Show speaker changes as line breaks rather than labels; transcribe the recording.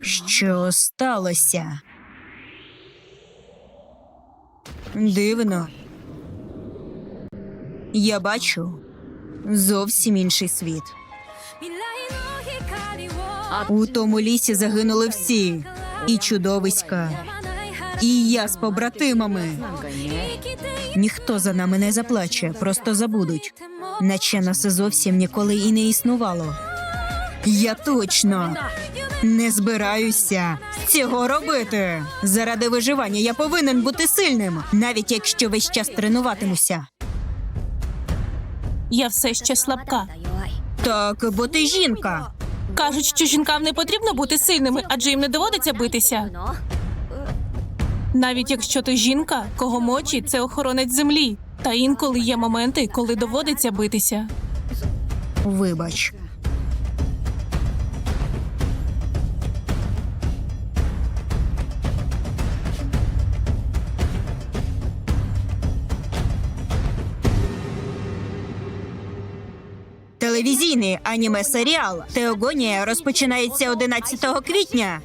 Що сталося? Дивно. Я бачу зовсім інший світ. У тому лісі загинули всі, і чудовиська, і я з побратимами. Ніхто за нами не заплаче, просто забудуть, наче нас зовсім ніколи і не існувало. Я точно не збираюся цього робити. Заради виживання я повинен бути сильним, навіть якщо весь час тренуватимуся.
Я все ще слабка.
Так, бо ти жінка.
Кажуть, що жінкам не потрібно бути сильними, адже їм не доводиться битися. Навіть якщо ти жінка, кого мочі це охоронець землі. Та інколи є моменти, коли доводиться битися.
Вибач. Телевізійний аніме серіал Теогонія розпочинається 11 квітня.